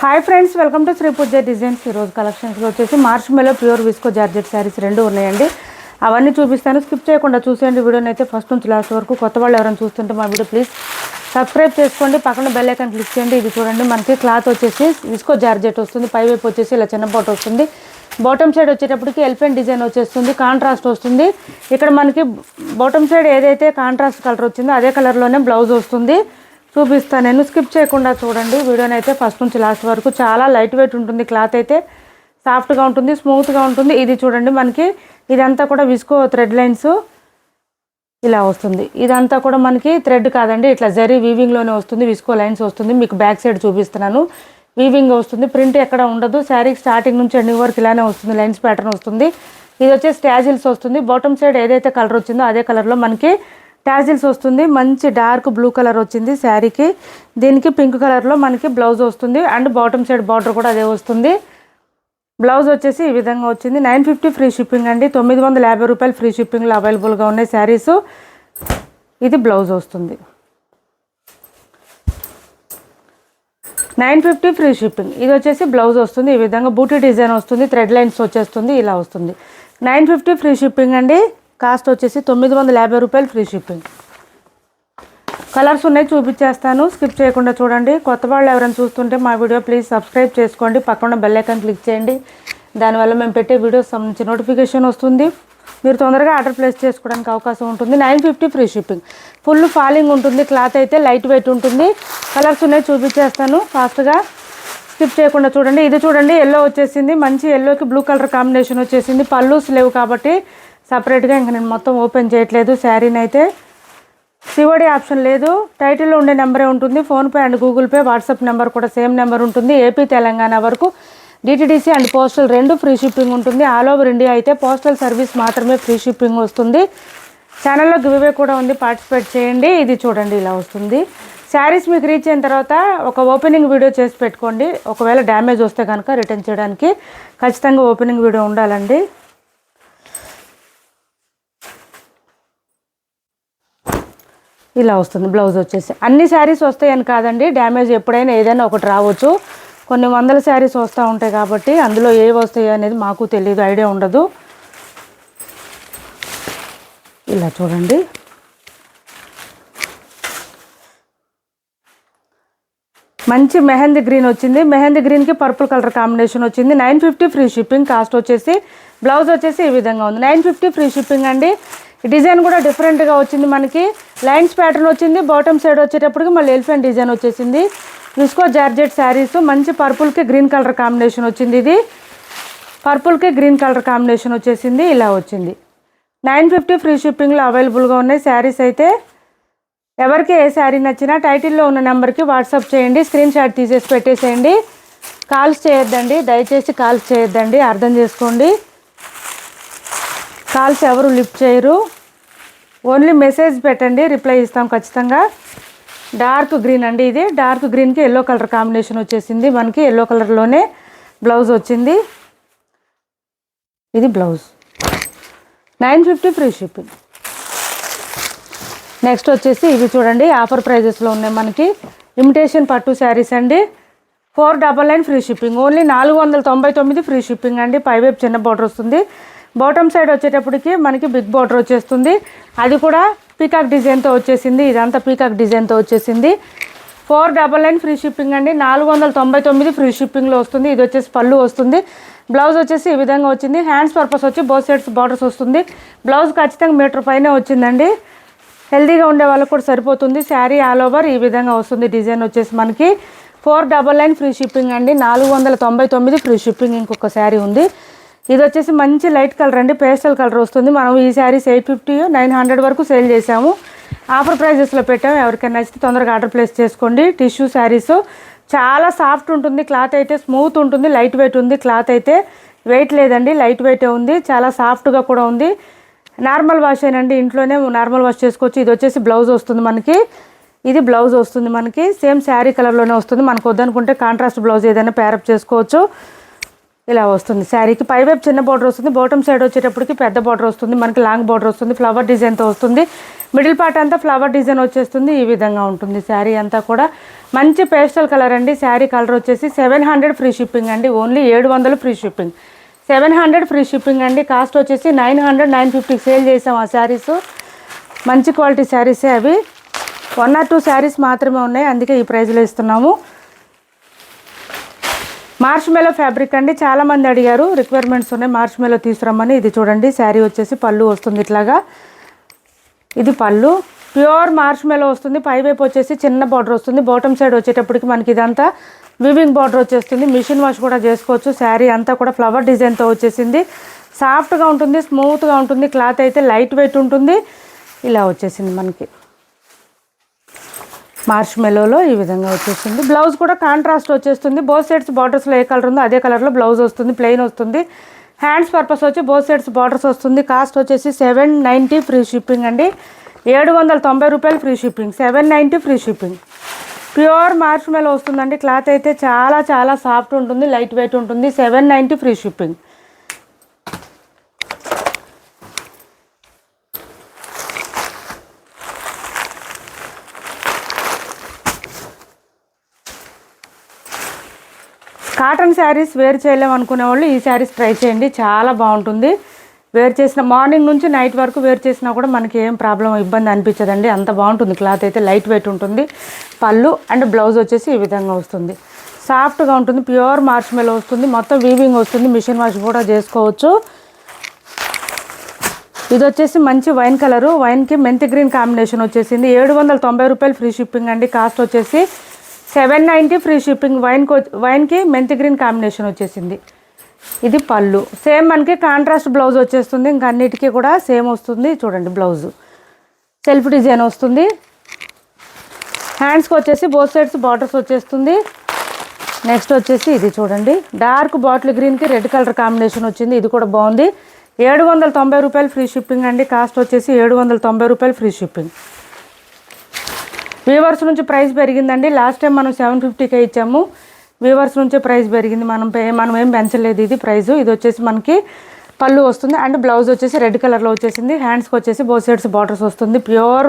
Hi friends welcome to Shri Pooja designs ఈరోజు కలెక్షన్స్లో వచ్చేసి మార్చ్ మేలో ప్యూర్ విస్కో జార్జెట్ శారీస్ రెండు ఉన్నాయండి. అవన్నీ చూపిస్తాను. స్కిప్ చేయకుండా చూసేయండి. వీడియోని అయితే ఫస్ట్ నుంచి లాస్ట్ వరకు కొత్త వాళ్ళు ఎవరైనా చూస్తుంటే మా వీడియో ప్లీజ్ సబ్స్క్రైబ్ చేసుకోండి. పక్కన బెల్ ఐకాన్ క్లిక్ చేయండి. ఇది చూడండి మనకి క్లాత్ వచ్చేసి విస్కో జార్జెట్ వస్తుంది. పై వైపు వచ్చేసి ఇలా చిన్న బోట్ వస్తుంది. బాటమ్ సైడ్ వచ్చేటప్పటికి ఎల్పెన్ డిజైన్ వచ్చేస్తుంది. కాంట్రాస్ట్ వస్తుంది. ఇక్కడ మనకి బాటమ్ సైడ్ ఏదైతే కాంట్రాస్ట్ కలర్ వచ్చిందో అదే కలర్లోనే బ్లౌజ్ వస్తుంది. చూపిస్తాను. నేను స్కిప్ చేయకుండా చూడండి. వీడియోని అయితే ఫస్ట్ నుంచి లాస్ట్ వరకు చాలా లైట్ వెయిట్ ఉంటుంది. క్లాత్ అయితే సాఫ్ట్గా ఉంటుంది స్మూత్గా ఉంటుంది. ఇది చూడండి మనకి ఇదంతా కూడా విస్కో థ్రెడ్ లైన్స్ ఇలా వస్తుంది. ఇదంతా కూడా మనకి థ్రెడ్ కాదండి. ఇట్లా జరీ వీవింగ్లోనే వస్తుంది విస్కో లైన్స్ వస్తుంది. మీకు బ్యాక్ సైడ్ చూపిస్తున్నాను. వీవింగ్ వస్తుంది. ప్రింట్ ఎక్కడ ఉండదు. శారీ స్టార్టింగ్ నుంచి ఎండింగ్ వరకు ఇలానే వస్తుంది. లైన్స్ ప్యాటర్న్ వస్తుంది. ఇది వచ్చేసి ట్యాజిల్స్ వస్తుంది. బాటమ్ సైడ్ ఏదైతే కలర్ వచ్చిందో అదే కలర్లో మనకి ట్యాజిల్స్ వస్తుంది. మంచి డార్క్ బ్లూ కలర్ వచ్చింది శారీకి. దీనికి పింక్ కలర్లో మనకి బ్లౌజ్ వస్తుంది. అండ్ బాటమ్ సైడ్ బార్డర్ కూడా అదే వస్తుంది. బ్లౌజ్ వచ్చేసి ఈ విధంగా వచ్చింది. నైన్ ఫిఫ్టీ ఫ్రీ షిప్పింగ్ అండి. తొమ్మిది వందల యాభై రూపాయలు ఫ్రీ షిప్పింగ్లో అవైలబుల్గా ఉన్నాయి శారీస్. ఇది బ్లౌజ్ వస్తుంది. Nine fifty free shipping. ఇది వచ్చేసి బ్లౌజ్ వస్తుంది. ఈ విధంగా బూటీ డిజైన్ వస్తుంది. థ్రెడ్ లైన్స్ వచ్చేస్తుంది. ఇలా వస్తుంది. నైన్ ఫిఫ్టీ ఫ్రీ షిప్పింగ్ అండి. కాస్ట్ వచ్చేసి తొమ్మిది వందల యాభై రూపాయలు ఫ్రీ షిప్పింగ్. కలర్స్ ఉన్నాయి చూపించేస్తాను. స్కిప్ చేయకుండా చూడండి. కొత్త వాళ్ళు ఎవరైనా చూస్తుంటే మా వీడియో ప్లీజ్ సబ్స్క్రైబ్ చేసుకోండి. పక్కన బెల్ ఐకాన్ క్లిక్ చేయండి. దానివల్ల మేము పెట్టే వీడియోస్ సంబంధించి నోటిఫికేషన్ వస్తుంది. మీరు తొందరగా ఆర్డర్ ప్లేస్ చేసుకోవడానికి అవకాశం ఉంటుంది. Nine fifty free shipping. Full falling ఉంటుంది క్లాత్ అయితే లైట్ వెయిట్ ఉంటుంది. కలర్స్ ఉన్నాయి చూపించేస్తాను ఫాస్ట్గా. స్కిప్ చేయకుండా చూడండి. ఇది చూడండి ఎల్లో వచ్చేసింది. మంచి ఎల్లోకి బ్లూ కలర్ కాంబినేషన్ వచ్చేసింది. పళ్ళు లేవు కాబట్టి సపరేట్గా ఇంకా నేను మొత్తం ఓపెన్ చేయట్లేదు. శారీని అయితే సివడి ఆప్షన్ లేదు. టైటిల్లో ఉండే నెంబరే ఉంటుంది. PhonePe and Google Pay WhatsApp number కూడా సేమ్ నెంబర్ ఉంటుంది. ఏపీ తెలంగాణ వరకు డిటీడీసీ అండ్ పోస్టల్ రెండు ఫ్రీ షిప్పింగ్ ఉంటుంది. ఆల్ ఓవర్ ఇండియా అయితే పోస్టల్ సర్వీస్ మాత్రమే ఫ్రీ షిప్పింగ్ వస్తుంది. ఛానల్లో గివ్వే కూడా ఉంది. పార్టిసిపేట్ చేయండి. ఇది చూడండి ఇలా వస్తుంది. శారీస్ మీకు రీచ్ అయిన తర్వాత ఒక ఓపెనింగ్ వీడియో చేసి పెట్టుకోండి. ఒకవేళ డ్యామేజ్ వస్తే కనుక రిటర్న్ చేయడానికి ఖచ్చితంగా ఓపెనింగ్ వీడియో ఉండాలండి. ఇలా వస్తుంది బ్లౌజ్ వచ్చేసి. అన్ని శారీస్ వస్తాయని కాదండి డ్యామేజ్ ఎప్పుడైనా ఏదైనా ఒకటి రావచ్చు. కొన్ని వందల శారీస్ వస్తూ ఉంటాయి కాబట్టి అందులో ఏవి వస్తాయి అనేది మాకు తెలియదు ఐడియా ఉండదు. ఇలా చూడండి. మంచి మెహందీ గ్రీన్ వచ్చింది. మెహందీ గ్రీన్కి పర్పుల్ కలర్ కాంబినేషన్ వచ్చింది. Nine fifty free shipping cost వచ్చేసి బ్లౌజ్ వచ్చేసి ఈ విధంగా ఉంది. నైన్ ఫిఫ్టీ ఫ్రీ షిప్పింగ్ అండి. డిజైన్ కూడా డిఫరెంట్గా వచ్చింది మనకి. లైన్స్ ప్యాటర్న్ వచ్చింది బాటమ్ సైడ్ వచ్చేటప్పటికి మళ్ళీ ఎలిఫెంట్ డిజైన్ వచ్చేసింది. విస్కో జార్జెట్ శారీస్ మంచి పర్పుల్కి గ్రీన్ కలర్ కాంబినేషన్ వచ్చింది ఇది. పర్పుల్కి గ్రీన్ కలర్ కాంబినేషన్ వచ్చేసింది ఇలా వచ్చింది. నైన్ ఫిఫ్టీ ఫ్రీ షిప్పింగ్లో అవైలబుల్గా ఉన్నాయి శారీస్ అయితే. ఎవరికి ఏ శారీ నచ్చినా టైటిల్లో ఉన్న నెంబర్కి వాట్సాప్ చేయండి స్క్రీన్ షాట్ తీసేసి పెట్టేసేయండి. కాల్స్ చేయొద్దండి దయచేసి కాల్స్ చేయొద్దండి అర్థం చేసుకోండి. కాల్స్ ఎవరు లిఫ్ట్ చేయరు. ఓన్లీ మెసేజ్ పెట్టండి రిప్లై ఇస్తాం ఖచ్చితంగా. డార్క్ గ్రీన్ అండి ఇది. డార్క్ గ్రీన్కి ఎల్లో కలర్ కాంబినేషన్ వచ్చేసింది. మనకి ఎల్లో కలర్లోనే బ్లౌజ్ వచ్చింది. ఇది blouse. Nine fifty free shipping. Next వచ్చేసి ఇవి చూడండి ఆఫర్ ప్రైజెస్లో ఉన్నాయి మనకి. ఇమిటేషన్ పట్టు శారీస్ అండి. Four double nine free shipping. Only నాలుగు వందల తొంభై తొమ్మిది ఫ్రీ షిప్పింగ్ అండి. పైవైపు చిన్న బార్డర్ వస్తుంది. బాటమ్ సైడ్ వచ్చేటప్పటికి మనకి బిగ్ బార్డర్ వచ్చేస్తుంది. అది కూడా పీకాక్ డిజైన్తో వచ్చేసింది. ఇదంతా పీకాక్ డిజైన్తో వచ్చేసింది. Four double nine free shipping అండి. నాలుగు వందల తొంభై తొమ్మిది ఫ్రీ షిప్పింగ్లో వస్తుంది. ఇది వచ్చేసి పళ్ళు వస్తుంది. బ్లౌజ్ వచ్చేసి ఈ విధంగా వచ్చింది. హ్యాండ్స్ పర్పస్ వచ్చి బోత్ సైడ్స్ బార్డర్స్ వస్తుంది. బ్లౌజ్ ఖచ్చితంగా మీటర్ పైనే వచ్చిందండి. హెల్దీగా ఉండే వాళ్ళకి కూడా సరిపోతుంది. శారీ ఆల్ ఓవర్ ఈ విధంగా వస్తుంది డిజైన్ వచ్చేసి మనకి. Four double nine free shipping అండి. నాలుగు వందల తొంభై తొమ్మిది ఫ్రీ షిప్పింగ్ ఇంకొక శారీ ఉంది. ఇది వచ్చేసి మంచి లైట్ కలర్ అండి పేస్టల్ కలర్ వస్తుంది. మనం ఈ saris eight fifty nine hundred వరకు సేల్ చేసాము ఆఫర్ ప్రైజెస్లో పెట్టాము. ఎవరికైనా నచ్చితే తొందరగా ఆర్డర్ ప్లేస్ చేసుకోండి. టిష్యూ శారీస్ చాలా సాఫ్ట్ ఉంటుంది క్లాత్ అయితే స్మూత్ ఉంటుంది లైట్ వెయిట్ ఉంది క్లాత్ అయితే వెయిట్ లేదండి లైట్ వెయిటే ఉంది చాలా సాఫ్ట్గా కూడా ఉంది. నార్మల్ వాష్ ఏనండి ఇంట్లోనే నార్మల్ వాష్ చేసుకోవచ్చు. ఇది వచ్చేసి బ్లౌజ్ వస్తుంది మనకి. ఇది బ్లౌజ్ వస్తుంది మనకి. సేమ్ శారీ కలర్లోనే వస్తుంది. మనకు వద్దనుకుంటే కాంట్రాస్ట్ బ్లౌజ్ ఏదైనా ప్యారప్ చేసుకోవచ్చు. ఇలా వస్తుంది. శారీకి పైవైపు చిన్న బార్డర్ వస్తుంది. బాటమ్ సైడ్ వచ్చేటప్పటికి పెద్ద బార్డర్ వస్తుంది. మనకి లాంగ్ బార్డర్ వస్తుంది. ఫ్లవర్ డిజైన్తో వస్తుంది. మిడిల్ పార్ట్ అంతా ఫ్లవర్ డిజైన్ వచ్చేస్తుంది. ఈ విధంగా ఉంటుంది. శారీ అంతా కూడా మంచి పేస్టల్ కలర్ అండి. శారీ కలర్ వచ్చేసి సెవెన్ హండ్రెడ్ ఫ్రీ షిప్పింగ్ అండి. ఓన్లీ ఏడు వందలు free shipping seven hundred free shipping అండి. కాస్ట్ వచ్చేసి నైన్ హండ్రెడ్ నైన్ ఫిఫ్టీకి సేల్ చేసాం ఆ శారీస్. మంచి క్వాలిటీ శారీసే అవి. వన్ ఆర్ టూ శారీస్ మాత్రమే ఉన్నాయి. అందుకే ఈ ప్రైజ్లో ఇస్తున్నాము. మార్చ్ మేలో ఫ్యాబ్రిక్ అండి. చాలామంది అడిగారు రిక్వైర్మెంట్స్ ఉన్నాయి మార్చ్ మేలో తీసుకురమ్మని. ఇది చూడండి శారీ వచ్చేసి పళ్ళు వస్తుంది ఇట్లాగా. ఇది పళ్ళు. ప్యూర్ మార్చ్ మేలో వస్తుంది పై వైపు వచ్చేసి చిన్న బార్డర్ వస్తుంది. బాటమ్ సైడ్ వచ్చేటప్పటికి మనకి ఇదంతా వివింగ్ బార్డర్ వచ్చేస్తుంది. మిషన్ వాష్ కూడా చేసుకోవచ్చు. శారీ అంతా కూడా ఫ్లవర్ డిజైన్తో వచ్చేసింది. సాఫ్ట్గా ఉంటుంది స్మూత్గా ఉంటుంది క్లాత్ అయితే లైట్ వెయిట్ ఉంటుంది. ఇలా వచ్చేసింది మనకి. మార్చ్ మెలోలో ఈ విధంగా వచ్చేస్తుంది. బ్లౌజ్ కూడా కాంట్రాస్ట్ వచ్చేస్తుంది. బోత్ సైడ్స్ బార్డర్స్లో ఏ కలర్ ఉందో అదే కలర్లో బ్లౌజ్ వస్తుంది ప్లెయిన్ వస్తుంది. హ్యాండ్స్ పర్పస్ వచ్చి బోత్ సైడ్స్ బార్డర్స్ వస్తుంది. కాస్ట్ వచ్చేసి సెవెన్ నైంటీ ఫ్రీ షిప్పింగ్ అండి. ఏడు వందల తొంభై రూపాయలు free shipping. Seven ninety free shipping. Pure March melo వస్తుందండి. క్లాత్ అయితే చాలా చాలా సాఫ్ట్ ఉంటుంది లైట్ వెయిట్ ఉంటుంది. Seven ninety free shipping. Cotton saris wear చేయలేము అనుకునే వాళ్ళు ఈ శారీస్ ట్రై చేయండి. చాలా బాగుంటుంది. వేర్ చేసిన మార్నింగ్ నుంచి నైట్ వరకు వేర్ చేసినా కూడా మనకి ఏం ప్రాబ్లం ఇబ్బంది అనిపించదండి. అంత బాగుంటుంది. క్లాత్ అయితే లైట్ వెయిట్ ఉంటుంది. పళ్ళు అండ్ బ్లౌజ్ వచ్చేసి ఈ విధంగా వస్తుంది. సాఫ్ట్గా ఉంటుంది. ప్యూర్ మార్చ్ మెల్ వస్తుంది. మొత్తం వీవింగ్ వస్తుంది. మిషన్ వాష్ కూడా చేసుకోవచ్చు. ఇది వచ్చేసి మంచి వైన్ కలరు. వైన్కి మెంతి గ్రీన్ కాంబినేషన్ వచ్చేసింది. ఏడు వందల తొంభై రూపాయలు ఫ్రీ షిప్పింగ్ అండి. కాస్ట్ వచ్చేసి సెవెన్ నైంటీ ఫ్రీ షిప్పింగ్. వైన్కి వైన్కి మెంతి గ్రీన్ కాంబినేషన్ వచ్చేసింది. ఇది పళ్ళు. సేమ్ మనకి కాంట్రాస్ట్ బ్లౌజ్ వచ్చేస్తుంది. ఇంకా అన్నిటికీ కూడా సేమ్ వస్తుంది. చూడండి బ్లౌజ్. సెల్ఫ్ డిజైన్ వస్తుంది. హ్యాండ్స్కి వచ్చేసి బోత్ సైడ్స్ బార్డర్స్ వచ్చేస్తుంది. నెక్స్ట్ వచ్చేసి ఇది చూడండి. డార్క్ బాటిల్ గ్రీన్కి రెడ్ కలర్ కాంబినేషన్ వచ్చింది. ఇది కూడా బాగుంది. ఏడు వందల తొంభై రూపాయలు ఫ్రీ షిప్పింగ్ అండి. కాస్ట్ వచ్చేసి ఏడు వందల తొంభై రూపాయలు ఫ్రీ షిప్పింగ్. వీవర్స్ నుంచి ప్రైస్ పెరిగిందండి. లాస్ట్ టైం మనం సెవెన్ ఫిఫ్టీకే ఇచ్చాము. వీవర్స్ నుంచే ప్రైస్ పెరిగింది. మనం పే మనం ఏం పెంచలేదు ఇది ప్రైస్ ఇది వచ్చేసి మనకి పళ్ళు వస్తుంది. అండ్ బ్లౌజ్ వచ్చేసి రెడ్ కలర్లో వచ్చేసింది. హ్యాండ్స్కి వచ్చేసి బో సైడ్స్ బార్డర్స్ వస్తుంది. ప్యూర్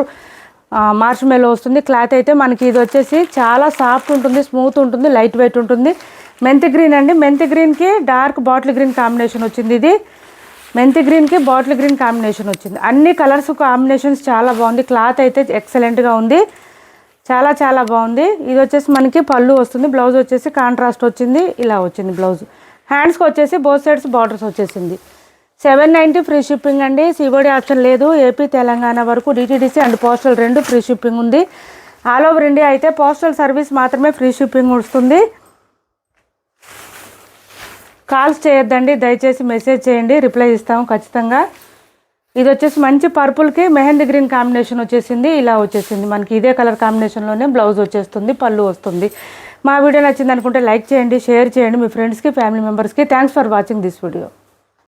మార్చ్ మేలో వస్తుంది. క్లాత్ అయితే మనకి ఇది వచ్చేసి చాలా సాఫ్ట్ ఉంటుంది స్మూత్ ఉంటుంది లైట్ వెయిట్ ఉంటుంది. మెంతి గ్రీన్ అండి. మెంతి గ్రీన్కి డార్క్ బాటిల్ గ్రీన్ కాంబినేషన్ వచ్చింది ఇది. మెంతి గ్రీన్కి బాటిల్ గ్రీన్ కాంబినేషన్ వచ్చింది. అన్ని కలర్స్ కాంబినేషన్స్ చాలా బాగుంది. క్లాత్ అయితే ఎక్సలెంట్గా ఉంది. చాలా చాలా బాగుంది. ఇది వచ్చేసి మనకి పళ్ళు వస్తుంది బ్లౌజ్ వచ్చేసి కాంట్రాస్ట్ వచ్చింది ఇలా వచ్చింది బ్లౌజ్. హ్యాండ్స్కి వచ్చేసి బోత్ సైడ్స్ బార్డర్స్ వచ్చేసింది. సెవెన్ నైంటీ ఫ్రీ షిప్పింగ్ అండి. సిబోడి ఆప్షన్ లేదు. ఏపీ తెలంగాణ వరకు డిటీడీసీ అండ్ పోస్టల్ రెండు ఫ్రీ షిప్పింగ్ ఉంది. ఆల్ ఓవర్ ఇండియా అయితే పోస్టల్ సర్వీస్ మాత్రమే ఫ్రీ షిప్పింగ్ వస్తుంది. కాల్స్ చేయొద్దండి. దయచేసి మెసేజ్ చేయండి. రిప్లై ఇస్తాము ఖచ్చితంగా. ఇది వచ్చేసి మంచి పర్పుల్కి మెహందీ గ్రీన్ కాంబినేషన్ వచ్చేసింది ఇలా వచ్చేసింది. మనకి ఇదే కలర్ కాంబినేషన్లోనే బ్లౌజ్ వచ్చేస్తుంది పళ్ళు వస్తుంది. మా వీడియో నచ్చింది అనుకుంటే లైక్ చేయండి షేర్ చేయండి. మీ ఫ్రెండ్స్కి ఫ్యామిలీ మెంబర్స్కి thanks for watching this video.